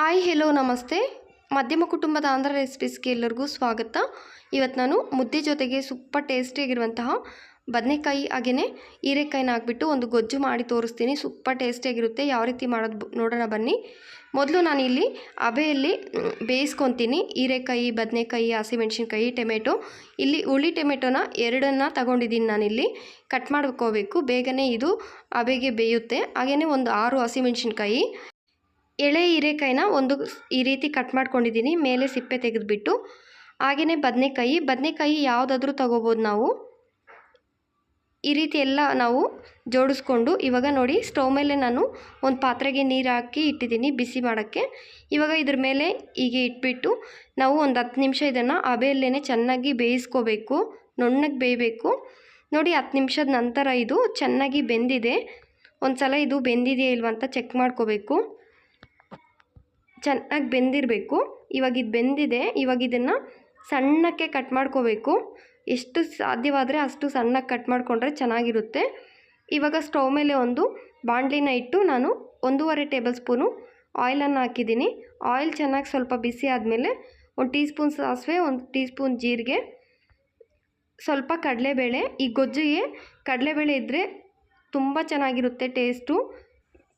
Hi hello ನಮಸ್ತೆ. ಮಧ್ಯಮ ಕುಟುಂಬದ ಆಂಧ್ರ ರೆಸಿಪೀಸ್ಗೆ ಎಲ್ಲರಿಗೂ ಸ್ವಾಗತ. ಇವತ್ತು ನಾನು ಮುದ್ದೆ ಜೊತೆಗೆ ಸೂಪರ್ ಟೇಸ್ಟಿಯಾಗಿರುವಂತಹ ಬದನೆಕಾಯಿ ಹಾಗೆಯೇ ಹೀರೆಕಾಯಿನ ಹಾಕ್ಬಿಟ್ಟು ಒಂದು ಗೊಜ್ಜು ಮಾಡಿ ತೋರಿಸ್ತೀನಿ. ಸೂಪರ್ ಟೇಸ್ಟಿಯಾಗಿರುತ್ತೆ. ಯಾವ ರೀತಿ ಮಾಡೋದು ನೋಡೋಣ ಬನ್ನಿ. ಮೊದಲು ನಾನು ಇಲ್ಲಿ ಅಬೆಯಲ್ಲಿ ಬೇಯಿಸ್ಕೊತೀನಿ. ಹೀರೆಕಾಯಿ, ಬದನೆಕಾಯಿ, ಹಸಿಮೆಣ್ಸಿನ್ಕಾಯಿ, ಟೊಮೆಟೊ. ಇಲ್ಲಿ ಹುಳಿ ಟೊಮೆಟೊನ ಎರಡನ್ನ ತಗೊಂಡಿದ್ದೀನಿ ನಾನಿಲ್ಲಿ. ಕಟ್ ಮಾಡ್ಕೋಬೇಕು. ಬೇಗನೆ ಇದು ಅಬೆಗೆ ಬೇಯುತ್ತೆ. ಹಾಗೆಯೇ ಒಂದು ಆರು ಹಸಿಮೆಣಸಿನ್ಕಾಯಿ. ಎಳೆ ಹೀರೆಕಾಯಿನ ಒಂದು ಈ ರೀತಿ ಕಟ್ ಮಾಡ್ಕೊಂಡಿದ್ದೀನಿ. ಮೇಲೆ ಸಿಪ್ಪೆ ತೆಗೆದುಬಿಟ್ಟು ಹಾಗೆಯೇ ಬದನೆಕಾಯಿ. ಬದನೆಕಾಯಿ ಯಾವುದಾದ್ರೂ ತಗೋಬೋದು ನಾವು. ಈ ರೀತಿ ಎಲ್ಲ ನಾವು ಜೋಡಿಸ್ಕೊಂಡು, ಇವಾಗ ನೋಡಿ ಸ್ಟವ್ ಮೇಲೆ ನಾನು ಒಂದು ಪಾತ್ರೆಗೆ ನೀರು ಹಾಕಿ ಇಟ್ಟಿದ್ದೀನಿ ಬಿಸಿ ಮಾಡೋಕ್ಕೆ. ಇವಾಗ ಇದ್ರ ಮೇಲೆ ಹೀಗೆ ಇಟ್ಬಿಟ್ಟು, ನಾವು ಒಂದು ಹತ್ತು ನಿಮಿಷ ಇದನ್ನು ಅಬೆಯಲ್ಲೇ ಚೆನ್ನಾಗಿ ಬೇಯಿಸ್ಕೋಬೇಕು. ನುಣ್ಣಗೆ ಬೇಯಬೇಕು. ನೋಡಿ ಹತ್ತು ನಿಮಿಷದ ನಂತರ ಇದು ಚೆನ್ನಾಗಿ ಬೆಂದಿದೆ. ಒಂದು ಸಲ ಇದು ಬೆಂದಿದೆಯಾ ಇಲ್ವ ಅಂತ ಚೆಕ್ ಮಾಡ್ಕೋಬೇಕು. ಚೆನ್ನಾಗಿ ಬೆಂದಿರಬೇಕು. ಇವಾಗ ಇದು ಬೆಂದಿದೆ. ಇವಾಗ ಇದನ್ನು ಸಣ್ಣಕ್ಕೆ ಕಟ್ ಮಾಡ್ಕೋಬೇಕು. ಎಷ್ಟು ಸಾಧ್ಯವಾದರೆ ಅಷ್ಟು ಸಣ್ಣಕ್ಕೆ ಕಟ್ ಮಾಡಿಕೊಂಡ್ರೆ ಚೆನ್ನಾಗಿರುತ್ತೆ. ಇವಾಗ ಸ್ಟೌವ್ ಮೇಲೆ ಒಂದು ಬಾಣಲಿನ ಇಟ್ಟು ನಾನು ಒಂದೂವರೆ ಟೇಬಲ್ ಸ್ಪೂನು ಆಯಿಲನ್ನು ಹಾಕಿದ್ದೀನಿ. ಆಯಿಲ್ ಚೆನ್ನಾಗಿ ಸ್ವಲ್ಪ ಬಿಸಿ ಆದಮೇಲೆ ಒಂದು ಟೀ ಸ್ಪೂನ್ ಸಾಸಿವೆ, ಒಂದು ಟೀ ಸ್ಪೂನ್ ಜೀರಿಗೆ, ಸ್ವಲ್ಪ ಕಡಲೆಬೇಳೆ. ಈ ಗೊಜ್ಜಿಗೆ ಕಡಲೆಬೇಳೆ ಇದ್ದರೆ ತುಂಬ ಚೆನ್ನಾಗಿರುತ್ತೆ ಟೇಸ್ಟು.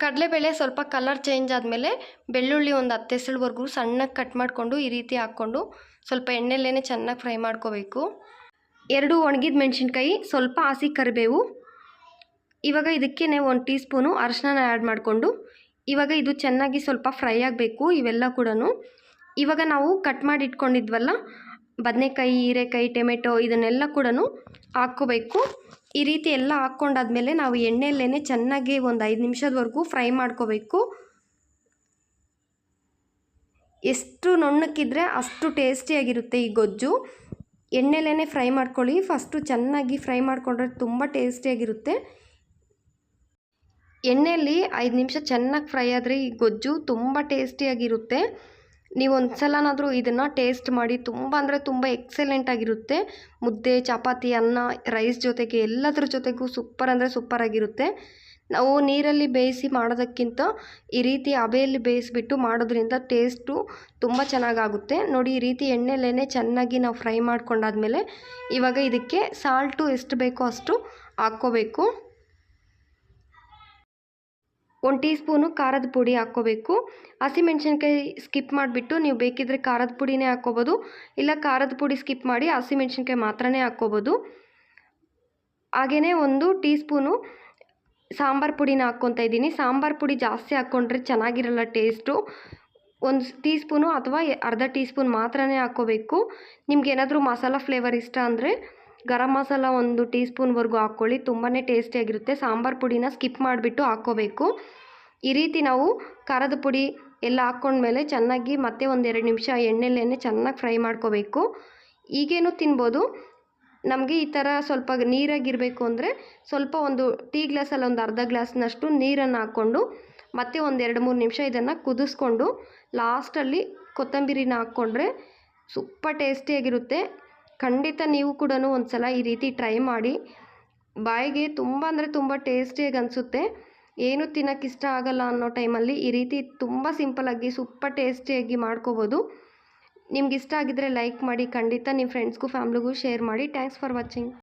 ಕಡಲೆಬೇಳೆ ಸ್ವಲ್ಪ ಕಲರ್ ಚೇಂಜ್ ಆದಮೇಲೆ ಬೆಳ್ಳುಳ್ಳಿ ಒಂದು ಹತ್ತು ಎಸಳುವರೆಗೂ ಸಣ್ಣಗೆ ಕಟ್ ಮಾಡಿಕೊಂಡು ಈ ರೀತಿ ಹಾಕ್ಕೊಂಡು ಸ್ವಲ್ಪ ಎಣ್ಣೆಲೇ ಚೆನ್ನಾಗಿ ಫ್ರೈ ಮಾಡ್ಕೋಬೇಕು. ಎರಡು ಒಣಗಿದ ಮೆಣಸಿನ್ಕಾಯಿ, ಸ್ವಲ್ಪ ಹಸಿ ಕರಿಬೇವು. ಇವಾಗ ಇದಕ್ಕೆ ಒಂದು ಟೀ ಸ್ಪೂನು ಅರಶಿನ ಆ್ಯಡ್ ಮಾಡಿಕೊಂಡು ಇವಾಗ ಇದು ಚೆನ್ನಾಗಿ ಸ್ವಲ್ಪ ಫ್ರೈ ಆಗಬೇಕು ಇವೆಲ್ಲ ಕೂಡ ಇವಾಗ ನಾವು ಕಟ್ ಮಾಡಿ ಇಟ್ಕೊಂಡಿದ್ವಲ್ಲ ಬದನೆಕಾಯಿ, ಹೀರೆಕಾಯಿ, ಟೊಮೆಟೊ ಇದನ್ನೆಲ್ಲ ಕೂಡ ಹಾಕ್ಕೋಬೇಕು. ಈ ರೀತಿ ಎಲ್ಲ ಹಾಕ್ಕೊಂಡಾದ್ಮೇಲೆ ನಾವು ಎಣ್ಣೆಯಲ್ಲೇ ಚೆನ್ನಾಗಿ ಒಂದು ಐದು ನಿಮಿಷದವರೆಗೂ ಫ್ರೈ ಮಾಡ್ಕೋಬೇಕು. ಎಷ್ಟು ನುಣ್ಣಕ್ಕಿದ್ರೆ ಅಷ್ಟು ಟೇಸ್ಟಿಯಾಗಿರುತ್ತೆ ಈ ಗೊಜ್ಜು. ಎಣ್ಣೆಲೇ ಫ್ರೈ ಮಾಡ್ಕೊಳ್ಳಿ. ಫಸ್ಟು ಚೆನ್ನಾಗಿ ಫ್ರೈ ಮಾಡಿಕೊಂಡ್ರೆ ತುಂಬ ಟೇಸ್ಟಿಯಾಗಿರುತ್ತೆ. ಎಣ್ಣೆಯಲ್ಲಿ ಐದು ನಿಮಿಷ ಚೆನ್ನಾಗಿ ಫ್ರೈ ಆದರೆ ಈ ಗೊಜ್ಜು ತುಂಬ ಟೇಸ್ಟಿಯಾಗಿರುತ್ತೆ. ನೀವು ಒಂದು ಸಲನಾದರೂ ಇದನ್ನು ಟೇಸ್ಟ್ ಮಾಡಿ ತುಂಬ ಅಂದರೆ ತುಂಬ ಎಕ್ಸಲೆಂಟ್ ಆಗಿರುತ್ತೆ. ಮುದ್ದೆ, ಚಪಾತಿ, ಅನ್ನ ರೈಸ್ ಜೊತೆಗೆ ಎಲ್ಲದ್ರ ಜೊತೆಗೂ ಸೂಪರ್ ಅಂದರೆ ಸೂಪರ್ ಆಗಿರುತ್ತೆ. ನಾವು ನೀರಲ್ಲಿ ಬೇಯಿಸಿ ಮಾಡೋದಕ್ಕಿಂತ ಈ ರೀತಿ ಹಬೆಯಲ್ಲಿ ಬೇಯಿಸಿಬಿಟ್ಟು ಮಾಡೋದ್ರಿಂದ ಟೇಸ್ಟು ತುಂಬ ಚೆನ್ನಾಗಾಗುತ್ತೆ. ನೋಡಿ ಈ ರೀತಿ ಎಣ್ಣೆಲೇ ಚೆನ್ನಾಗಿ ನಾವು ಫ್ರೈ ಮಾಡ್ಕೊಂಡಾದ್ಮೇಲೆ ಇವಾಗ ಇದಕ್ಕೆ ಸಾಲ್ಟು ಎಷ್ಟು ಬೇಕೋ ಅಷ್ಟು ಹಾಕ್ಕೋಬೇಕು. ಒಂದು ಟೀ ಸ್ಪೂನು ಖಾರದ ಪುಡಿ ಹಾಕ್ಕೋಬೇಕು. ಹಸಿಮೆಣ್ಸಿನ್ಕಾಯಿ ಸ್ಕಿಪ್ ಮಾಡಿಬಿಟ್ಟು ನೀವು ಬೇಕಿದ್ದರೆ ಖಾರದ ಪುಡಿನೇ ಹಾಕ್ಕೋಬೋದು. ಇಲ್ಲ ಖಾರದ ಪುಡಿ ಸ್ಕಿಪ್ ಮಾಡಿ ಹಸಿಮೆಣ್ಸಿನ್ಕಾಯಿ ಮಾತ್ರನೇ ಹಾಕ್ಕೋಬೋದು. ಹಾಗೆಯೇ ಒಂದು ಟೀ ಸ್ಪೂನು ಸಾಂಬಾರು ಪುಡಿನ ಹಾಕ್ಕೊತಾ ಇದ್ದೀನಿ. ಸಾಂಬಾರು ಪುಡಿ ಜಾಸ್ತಿ ಹಾಕ್ಕೊಂಡ್ರೆ ಚೆನ್ನಾಗಿರಲ್ಲ ಟೇಸ್ಟು. ಒಂದು ಟೀ ಸ್ಪೂನು ಅಥವಾ ಅರ್ಧ ಟೀ ಸ್ಪೂನ್ ಮಾತ್ರನೇ ಹಾಕ್ಕೋಬೇಕು. ನಿಮ್ಗೆ ಏನಾದರೂ ಮಸಾಲ ಫ್ಲೇವರ್ ಇಷ್ಟ ಅಂದರೆ ಗರಂ ಮಸಾಲ ಒಂದು ಟೀ ಸ್ಪೂನ್ವರೆಗೂ ಹಾಕ್ಕೊಳ್ಳಿ. ತುಂಬಾ ಟೇಸ್ಟಿಯಾಗಿರುತ್ತೆ ಸಾಂಬಾರು ಪುಡಿನ ಸ್ಕಿಪ್ ಮಾಡಿಬಿಟ್ಟು ಹಾಕ್ಕೋಬೇಕು. ಈ ರೀತಿ ನಾವು ಖಾರದ ಪುಡಿ ಎಲ್ಲ ಹಾಕ್ಕೊಂಡ್ಮೇಲೆ ಚೆನ್ನಾಗಿ ಮತ್ತೆ ಒಂದೆರಡು ನಿಮಿಷ ಎಣ್ಣೆಲೇ ಚೆನ್ನಾಗಿ ಫ್ರೈ ಮಾಡ್ಕೋಬೇಕು. ಈಗೇನು ತಿನ್ಬೋದು. ನಮಗೆ ಈ ಥರ ಸ್ವಲ್ಪ ನೀರಾಗಿರಬೇಕು ಅಂದರೆ ಸ್ವಲ್ಪ ಒಂದು ಟೀ ಗ್ಲಾಸಲ್ಲಿ ಒಂದು ಅರ್ಧ ಗ್ಲಾಸ್ನಷ್ಟು ನೀರನ್ನು ಹಾಕ್ಕೊಂಡು ಮತ್ತೆ ಒಂದು ಎರಡು ಮೂರು ನಿಮಿಷ ಇದನ್ನು ಕುದಿಸ್ಕೊಂಡು ಲಾಸ್ಟಲ್ಲಿ ಕೊತ್ತಂಬರಿನ ಹಾಕ್ಕೊಂಡ್ರೆ ಸೂಪರ್ ಟೇಸ್ಟಿಯಾಗಿರುತ್ತೆ. ಖಂಡಿತ ನೀವು ಕೂಡ ಒಂದ್ಸಲ ಈ ರೀತಿ ಟ್ರೈ ಮಾಡಿ. ಬಾಯಿಗೆ ತುಂಬ ಅಂದರೆ ತುಂಬ ಟೇಸ್ಟಿಯಾಗಿ ಅನಿಸುತ್ತೆ. ಏನು ತಿನ್ನೋಕ್ಕೆ ಇಷ್ಟ ಆಗಲ್ಲ ಅನ್ನೋ ಟೈಮಲ್ಲಿ ಈ ರೀತಿ ತುಂಬ ಸಿಂಪಲಾಗಿ ಸೂಪರ್ ಟೇಸ್ಟಿಯಾಗಿ ಮಾಡ್ಕೋಬೋದು. ನಿಮ್ಗೆ ಇಷ್ಟ ಆಗಿದ್ದರೆ ಲೈಕ್ ಮಾಡಿ, ಖಂಡಿತ ನಿಮ್ಮ ಫ್ರೆಂಡ್ಸ್ಗೂ ಫ್ಯಾಮ್ಲಿಗೂ ಶೇರ್ ಮಾಡಿ. Thanks for watching